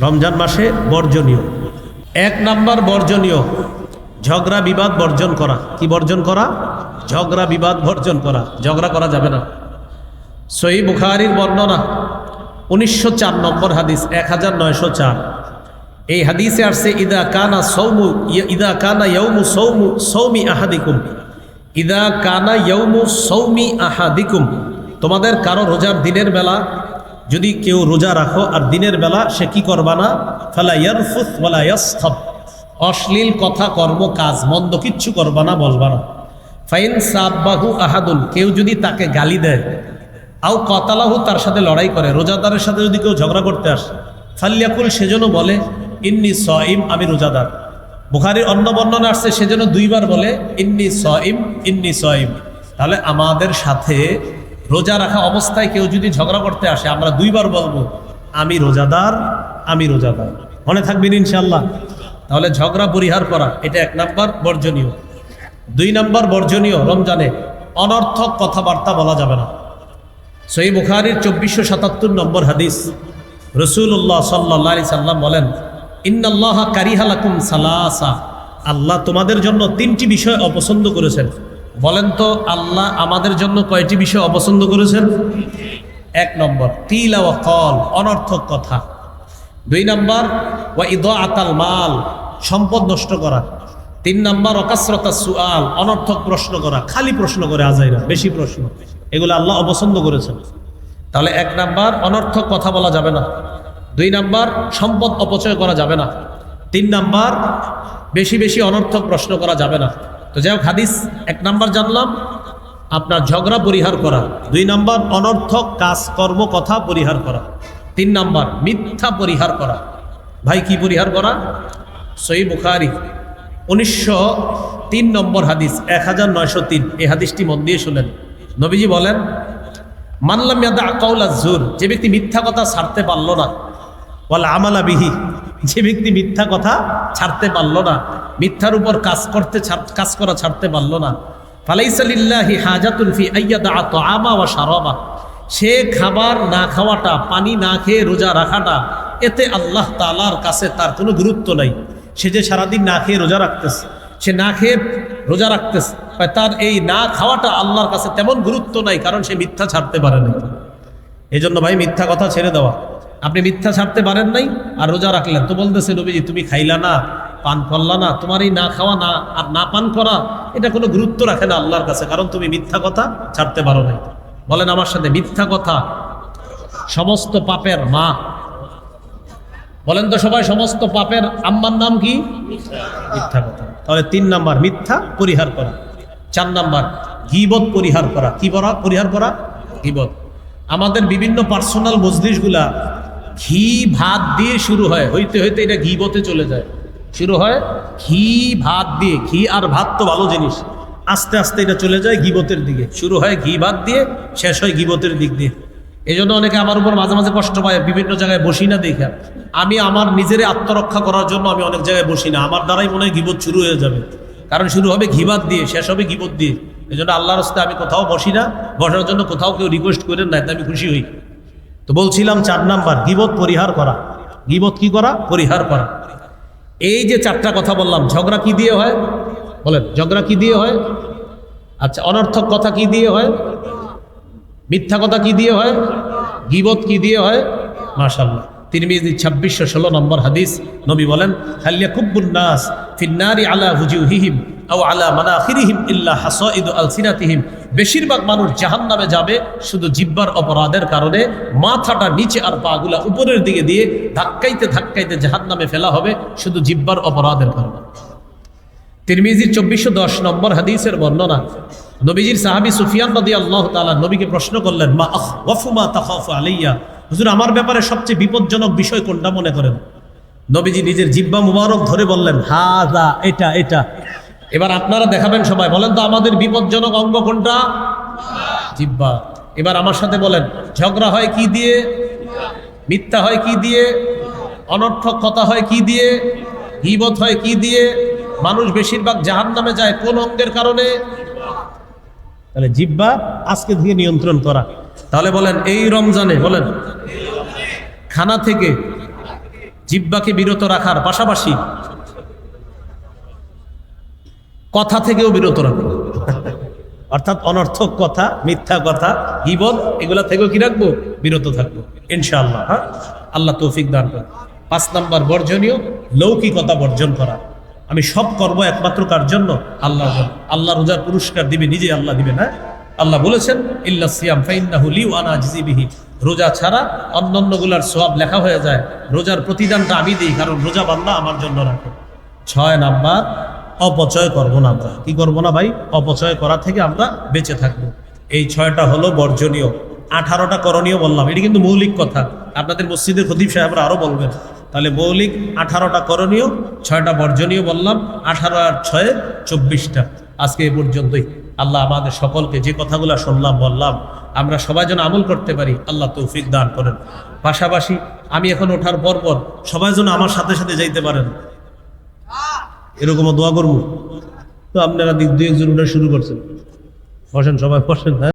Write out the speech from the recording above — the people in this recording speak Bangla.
রমজান মাসে বর্জনীয়। এক নাম্বার বর্জনীয়, ঝগড়া বিবাদ বর্জন করা। কি বর্জন করা? ঝগড়া বিবাদ বর্জন করা। ঝগড়া করা যাবে না। সহি বুখারির বর্ণনা, উনিশশো চার নম্বর হাদিস, এক হাজার নয়শো চার। এই হাদিসে আসছে, ইদা কানা সৌমু, ইদা কানা ইয়ৌমু সৌমু, সৌমি আহাদিকুম। ইদা কানা ইয়ৌমু সৌমি আহাদিকুম। তোমাদের কারও রোজার দিনের বেলা যদি কেউ রোজা রাখো আর দিনের বেলা সে কি করবা না? ফালা ইয়ারফুস ওয়ালা ইয়াসখাব। অশ্লীল কথা, কর্ম, কাজ, মন্দ কিচ্ছু করবা না, বলবা না। ফাইন সাব্বাহু আহাদুন, কেউ যদি তাকে গালি দেয়, আও কতালাহু তার সাথে লড়াই করে, রোজাদারের সাথে যদি কেউ ঝগড়া করতে আসে ফাল্লিয়াকুল সেজন্য বলে, ইন্নি সইম, আমি রোজাদার। বুখারির অন্য বর্ণনা আসছে সেজন্য দুইবার বলে, ইন্নি সইম ইন্নি সইম। তাহলে আমাদের সাথে রোজা রাখা অবস্থায় কেউ যদি ঝগড়া করতে আসে, আমরা দুইবার বলব, আমি রোজাদার আমি রোজাদার। মনে থাকবেন ইনশাল্লাহ তাহলে ঝগড়া পরিহার করা, এটা এক নাম্বার বর্জনীয়। দুই নাম্বার বর্জনীয়, রমজানে অনর্থক কথাবার্তা বলা যাবে না। সই বুখারির চব্বিশশো সাতাত্তর নম্বর হাদিস। রসুল্লাহ সাল্লা সাল্লাম বলেন, ইন্নাল্লাহ কারিহালাকুম সালাসা। আল্লাহ তোমাদের জন্য তিনটি বিষয় অপছন্দ করেছেন। বলেন তো, আল্লাহ আমাদের জন্য কয়টি বিষয় অপছন্দ করেছেন? এক নম্বর তিলা ওয়া কল অনর্থক কথা। দুই নম্বর, ওয়া ইদ আতাল মাল, সম্পদ নষ্ট করা। তিন নম্বর অকাশ্রতা সুআল, অনর্থক প্রশ্ন করা। খালি প্রশ্ন করে আজাইরা, বেশি প্রশ্ন। এগুলো আল্লাহ অপছন্দ করেছেন। তাহলে এক নাম্বার, অনর্থক কথা বলা যাবে না। দুই নাম্বার, সম্পদ অপচয় করা যাবে না। তিন নাম্বার, বেশি বেশি অনর্থক প্রশ্ন করা যাবে না। তো যাই হোক, হাদিস এক নাম্বার জানলাম, আপনার ঝগড়া পরিহার করা। দুই নাম্বার, অনর্থক কাজকর্ম কথা পরিহার করা। তিন নাম্বার, মিথ্যা পরিহার করা। ভাই, কি পরিহার করা? সই বুখারি। উনিশশো তিন নম্বর হাদিস, এক হাজার নয়শো তিন। এই হাদিসটি মন দিয়ে শুনেন। নবীজি বলেন মানলাম ইয়াদা আকাউলা জুর যে ব্যক্তি মিথ্যা কথা ছাড়তে পারল না বলে আমালা বিহি যে ব্যক্তি মিথ্যা কথা ছাড়তে পারল না, মিথ্যার উপর কাজ করতে কাজ করা ছাড়তে পারল না। ফালাইসালিল্লাহি হাজাতুন ফি আইয়াদা আমা ওয়া শারাবা। সে খাবার না খাওয়াটা, পানি না খেয়ে রোজা রাখাটা, এতে আল্লাহ তালার কাছে তার কোনো গুরুত্ব নাই। সে যে সারাদিন না খেয়ে রোজা রাখতেছে, সে না খেয়ে রোজা রাখতেছে তার এই না খাওয়াটা আল্লাহর কাছে তেমন গুরুত্ব নাই, কারণ সে মিথ্যা ছাড়তে পারে না এই জন্য ভাই মিথ্যা কথা ছেড়ে দেওয়া। আপনি মিথ্যা ছাড়তে পারেন নাই আর রোজা রাখলেন। তো বলতেছে নবীজি, তুমি খাইলা না, পান করলা না, তোমার এই না খাওয়া না, আর না পান করা, এটা কোনো গুরুত্ব রাখে না আল্লাহর কাছে, কারণ তুমি মিথ্যা কথা ছাড়তে পারো নাই। বলেন আমার সাথে, মিথ্যা কথা সমস্ত পাপের মা বলেন তো সবাই, সমস্ত পাপের আম্মার নাম কি? মিথ্যা কথা। তাহলে তিন নাম্বার, মিথ্যা পরিহার করা। চার নাম্বার, গিবত পরিহার করা। কি করা পরিহার করা? গিবত। আমাদের বিভিন্ন পার্সোনাল মজলিশগুলা ঘি ভাত দিয়ে শুরু হয়। হইতে হইতে এটা গিবতে চলে যায়। শুরু হয় ঘি ভাত দিয়ে। ঘি আর ভাত তো ভালো জিনিস। আস্তে আস্তে এটা চলে যায় গিবতের দিকে। শুরু হয় ঘি ভাত দিয়ে, শেষ হয় গিবতের দিক দিয়ে। এই জন্য অনেকে আমার উপর মাঝে মাঝে কষ্ট পায়, বিভিন্ন জায়গায় বসি না দেখে। আমি আমার নিজের আত্মরক্ষা করার জন্য আমি অনেক জায়গায় বসি না। আমার দ্বারাই মনে হয় গিবত শুরু হয়ে যাবে। কারণ শুরু হবে ঘিবাত দিয়ে, শেষ হবে গিবত দিয়ে। এই জন্য আল্লাহর আমি কোথাও বসি না। বসার জন্য কোথাও কেউ রিকোয়েস্ট করেন না আমি খুশি হই। তো বলছিলাম চার নাম্বার, গিবত পরিহার করা। গিবত কি করা? পরিহার করা। এই যে চারটা কথা বললাম, ঝগড়া কি দিয়ে হয়? বলেন, ঝগড়া কি দিয়ে হয়? আচ্ছা অনর্থক কথা কি দিয়ে হয়? মিথ্যা কথা কি দিয়ে হয়? গিবত কি দিয়ে হয়? মাশাল্লাহ তিরমিজি ছাব্বিশশো ষোলো নম্বর হাদিস, নবী বলেন হালিয়া কুব্বুন নাস ফিন্নারি আলা হুজুহিহিম। বেশিরভাগ মানুষ জাহান্নামে যাবে শুধু জিব্বার অপরাধের কারণে, মাথাটা নিচে আর পাগুলা উপরের দিকে দিয়ে ধাক্কাইতে ধাক্কাইতে জাহান্নামে ফেলা হবে শুধু জিব্বার অপরাধের কারণে। তিরমিজির চব্বিশশো দশ নম্বর হাদিসের বর্ণনা, নবীজির সাহাবি সুফিয়ান নদী আল্লাহ তালা নবীকে প্রশ্ন করলেন, মা আখ ওয়াফুমা তাখাফু আলাইয়া? হুজুর, আমার ব্যাপারে সবচেয়ে বিপজ্জনক বিষয় কোনটা মনে করেন? নবীজি নিজের জিব্বা মুবারক ধরে বললেন হা এটা এটা। এবার আপনারা দেখাবেন সবাই, বলেন তো আমাদের বিপজ্জনক অঙ্গ কোনটা? জিব্বা এবার আমার সাথে বলেন, ঝগড়া হয় কি দিয়ে? মিথ্যা হয় কি দিয়ে? অনর্থক কথা হয় কি দিয়ে? গিবত হয় কি দিয়ে? মানুষ বেশিরভাগ জাহান নামে যায় কোন অঙ্গের কারণে? তাহলে জিব্বা আজকে থেকে নিয়ন্ত্রণ করা। তাহলে বলেন, এই রমজানে, বলেন, খানা থেকে জিব্বাকে বিরত রাখার পাশাপাশি কথা থেকেও বিরত রাখব। অর্থাৎ অনর্থক কথা, মিথ্যা কথা গিবত এগুলা থেকেও কি রাখব? বিরত থাকব। ইনশাআল্লাহ হ্যাঁ? আল্লাহ তৌফিক দান করেন। পাঁচ নাম্বার বর্জনীয়, লৌকিকতা বর্জন করা। আমি সব করব একমাত্র কার জন্য? আল্লাহ আল্লাহ রোজার পুরস্কার দিবে নিজে আল্লাহ দিবে, না? আল্লাহ বলেছেন, ইল্লা সিয়াম ফাইন্নাহু লি ওয়া আনা রোজা ছাড়া অন্যান্যগুলার সওয়াব লেখা হয়ে যায়। রোজার প্রতিদানটা আমি দিই, কারণ রোজা বান্দা আমার জন্য রাখে। ছয় নাম্বার অপচয় করব না আমরা। কি করব না ভাই? অপচয় করা থেকে আমরা বেঁচে থাকব। এই ছয়টা হলো বর্জনীয়। আঠারোটা করণীয় বললাম। এটি কিন্তু মৌলিক কথা। আপনাদের মসজিদের খতিব সাহেবরা আরও বলবেন। তাহলে মৌলিক আঠারোটা করণীয়, ছয়টা বর্জনীয় বললাম। আঠারো আর ছয়ে চব্বিশটা। আজকে এ পর্যন্তই। আল্লাহ আমাদের সকলকে যে কথাগুলো শুনলাম, বললাম, আমরা সবাই যেন আমল করতে পারি, আল্লাহ তৌফিক দান করেন। পাশাপাশি আমি এখন ওঠার পর পর সবাই যেন আমার সাথে সাথে যাইতে পারেন। এরকমও দোয়া করব। তো আপনারা দিক দুই একজন উঠে শুরু করছেন। বসেন, সবাই বসেন হ্যাঁ?